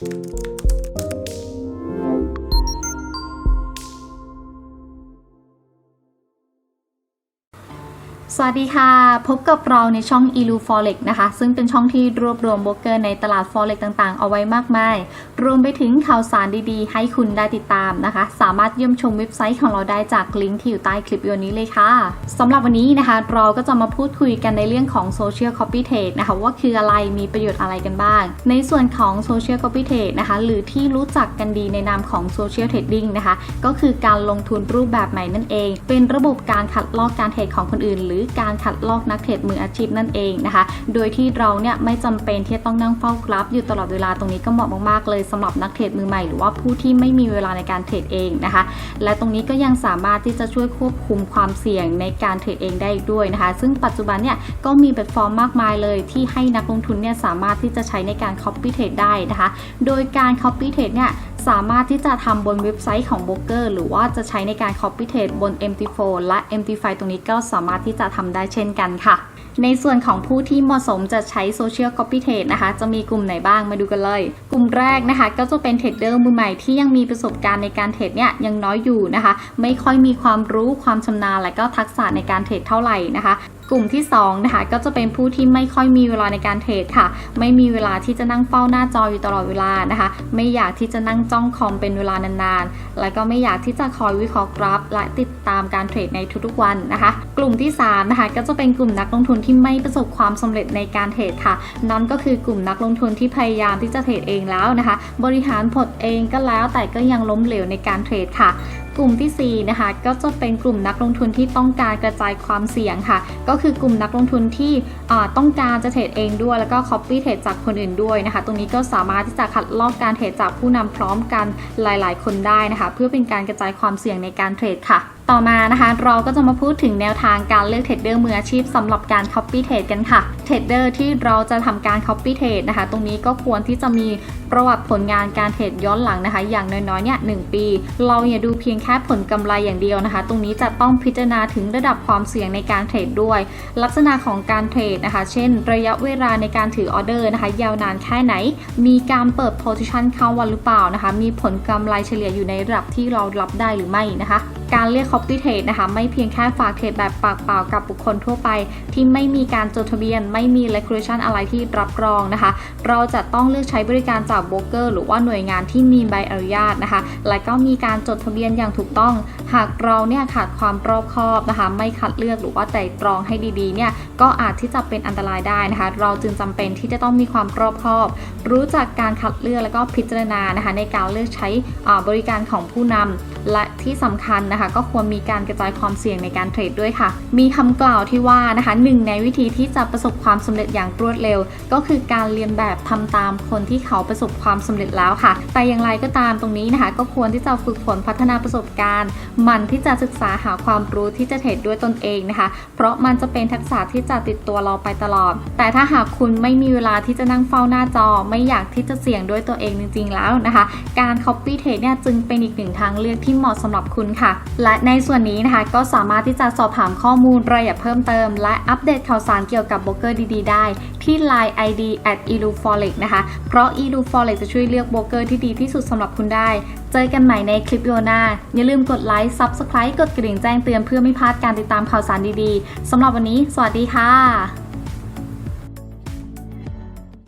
Música สวัสดีค่ะ พบกับเราในช่อง e l u Forex นะคะ ซึ่งเป็นช่องที่รวบรวมโบรกเกอร์ในตลาด Forex ต่างๆ เอาไว้มากมาย รวมไปถึงข่าวสารดีๆ ให้คุณได้ติดตามนะคะ สามารถเยี่ยมชมเว็บไซต์ของเราได้จากลิงก์ที่อยู่ใต้คลิปวิดีโอนี้เลยค่ะสำหรับวันนี้นะคะ เราก็จะมาพูดคุยกันในเรื่องของ Social Copy Trade นะคะ ว่าคืออะไรมีประโยชน์อะไรกันบ้าง ในส่วนของ Social Copy Trade นะคะ หรือที่รู้จักกันดีในนามของ Social Trading นะคะ ก็คือการลงทุนรูปแบบใหม่นั่นเอง เป็นระบบการคัดลอกการเทรดของคนอื่นหรือการคัดลอกนักเทรดมืออาชีพนั่นเองนะคะ โดยที่เราเนี่ยไม่จำเป็นที่จะต้องนั่งเฝ้ากราฟอยู่ตลอดเวลาตรงนี้ก็เหมาะมากๆเลยสำหรับนักเทรดมือใหม่หรือว่าผู้ที่ไม่มีเวลาในการเทรดเองนะคะ และตรงนี้ก็ยังสามารถที่จะช่วยควบคุมความเสี่ยงในการเทรดเองได้ด้วยนะคะ ซึ่งปัจจุบันเนี่ยก็มีแพลตฟอร์มมากมายเลยที่ให้นักลงทุนเนี่ยสามารถที่จะใช้ในการ copy trade ได้นะคะ โดยการ copy trade เนี่ยสามารถที่จะทำบนเว็บไซต์ของ b บ o เกอร์หรือว่าจะใช้ในการ copy trade บน MT4 และ MT5 ตรงนี้ก็สามารถที่จะทำได้เช่นกันค่ะ ในส่วนของผู้ที่เหมาะสมจะใช้ Social Copy Trade นะคะ จะมีกลุ่มไหนบ้างมาดูกันเลย กลุ่มแรกนะคะ ก็จะเป็นเทรดเดอร์มือใหม่ที่ยังมีประสบการณ์ในการเทรดเนี่ยยังน้อยอยู่นะคะ ไม่ค่อยมีความรู้ความชำนาญและก็ทักษะในการเทรดเท่าไหร่นะคะ กลุ่มที่2นะคะก็จะเป็นผู้ที่ไม่ค่อยมีเวลาในการเทรดค่ะ ไม่มีเวลาที่จะนั่งเฝ้าหน้าจออยู่ตลอดเวลานะคะ ไม่อยากที่จะนั่งจ้องคอมเป็นเวลานานๆ และก็ไม่อยากที่จะคอยวิเคราะห์กราฟ และติดตามการเทรดในทุกๆวันนะคะ กลุ่มที่3นะคะก็จะเป็นกลุ่มนักลงทุนที่ไม่ประสบความสำเร็จในการเทรดค่ะ นั่นก็คือกลุ่มนักลงทุนที่พยายามที่จะเทรดเองแล้วนะคะ บริหารผลเองก็แล้วแต่ก็ยังล้มเหลวในการเทรดค่ะ กลุ่มที่ 4 นะคะ ก็จะเป็นกลุ่มนักลงทุนที่ต้องการกระจายความเสี่ยงค่ะ ก็คือกลุ่มนักลงทุนที่ต้องการจะเทรดเองด้วย แล้วก็ copy เทรดจากคนอื่นด้วยนะคะ ตรงนี้ก็สามารถที่จะคัดลอกการเทรดจากผู้นำพร้อมกันหลาย ๆ คนได้นะคะ เพื่อเป็นการกระจายความเสี่ยงในการเทรดค่ะต่อมานะคะเราก็จะมาพูดถึงแนวทางการเลือกเทรดเดอร์มืออาชีพสำหรับการ copy trade กันค่ะ เทรดเดอร์ที่เราจะทำการ copy trade นะคะ ตรงนี้ก็ควรที่จะมีประวัติผลงานการเทรดย้อนหลังนะคะ อย่างน้อยๆเนี่ยหปี เราอย่าดูเพียงแค่ผลกำไรอย่างเดียวนะคะ ตรงนี้จะต้องพิจารณาถึงระดับความเสี่ยงในการเทรดด้วย ลักษณะของการเทรดนะคะ เช่น ระยะเวลาในการถือออเดอร์นะคะ ยาวนานแค่ไหน มีการเปิด position เข้าวันหรือเปล่านะคะ มีผลกำไรเฉลี่ยอยู่ในระดับที่เรารับได้หรือไม่นะคะการเรียก copy trade นะคะ ไม่เพียงแค่ฝากเทรดแบบปากเปล่ากับบุคคลทั่วไป ที่ไม่มีการจดทะเบียนไไม่มี regulation อะไรที่รับรองนะคะ เราจะต้องเลือกใช้บริการจากโบรกเกอร์หรือว่าหน่วยงานที่มีใบอนุญาตนะคะ และก็มีการจดทะเบียนอย่างถูกต้อง หากเราเนี่ยขาดความรอบคอบนะคะ ไม่คัดเลือกหรือว่าไตร่ตรองให้ดีๆ เนี่ยก็อาจที่จะเป็นอันตรายได้นะคะ เราจึงจำเป็นที่จะต้องมีความรอบคอบ รู้จักการคัดเลือกแล้วก็พิจารณานะคะ ในการเลือกใช้บริการของผู้นำและที่สำคัญนะคะ ก็ควรมีการกระจายความเสี่ยงในการเทรดด้วยค่ะ มีคำกล่าวที่ว่านะคะหนึ่งในวิธีที่จะประสบความความสำเร็จอย่างรวดเร็ว ก็คือการเรียนแบบทำตามคนที่เขาประสบความสำเร็จแล้วค่ะ แต่อย่างไรก็ตามตรงนี้นะคะ ก็ควรที่จะฝึกฝนพัฒนาประสบการณ์มันที่จะศึกษาหาความรู้ที่จะเทรดด้วยตนเองนะคะ เพราะมันจะเป็นทักษะที่จะติดตัวเราไปตลอด แต่ถ้าหากคุณไม่มีเวลาที่จะนั่งเฝ้าหน้าจอ ไม่อยากที่จะเสี่ยงด้วยตัวเองจริง ๆ แล้วนะคะ การ copy trade เนี่ยจึงเป็นอีกหนึ่งทางเลือกที่เหมาะสำหรับคุณค่ะ และในส่วนนี้นะคะก็สามารถที่จะสอบถามข้อมูลรายละเอียดเพิ่มเติม และอัปเดตข่าวสารเกี่ยวกับโบรกเกอร์ดีๆ ได้ที่ Line ID at eluforex นะคะ เพราะ eluforex จะช่วยเลือกโบรกเกอร์ที่ดีที่สุดสำหรับคุณได้ เจอกันใหม่ในคลิปโอหน้าอย่าลืมกดไลค์ Subscribe กดกระดิ่งแจ้งเตือนเพื่อไม่พลาดการติดตามข่าวสารดีๆสำหรับวันนี้ สวัสดีค่ะ